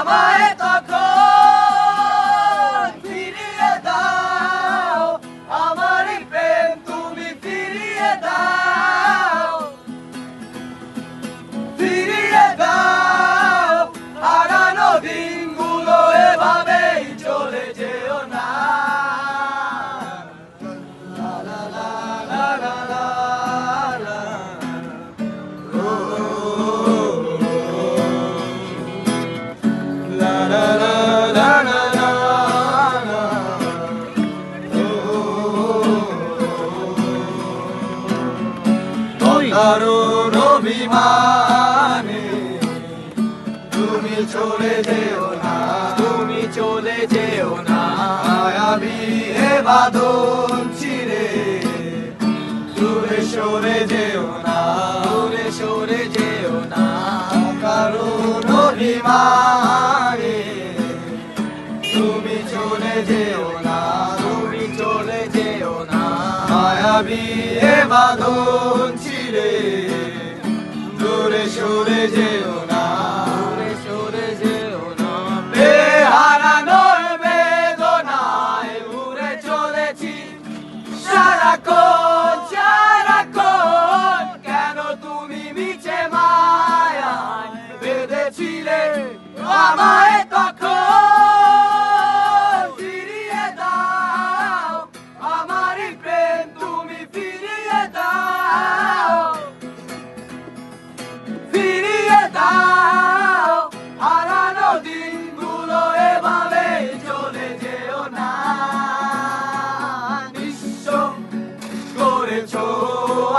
I'm a দারুণ অভিমানে তুমি চলে যেও না, তুমি চলে যেও না। আমি এ বাঁধন ছিড়ে, দূরে সরে যেও না, দূরে সরে যেও না। কারণ অভিমানে চলে যেও না তুমি চলে যেও না। মায়াবী এ বাঁধন ছিড়ে দূরে সরে যেও না। দূরে সরে যেও না। বেহারানোর বেদনায় উড়ে চলেছি। সারাক্ষণ সারাক্ষণ কেন তুমি মিছে বেঁধেছিলে?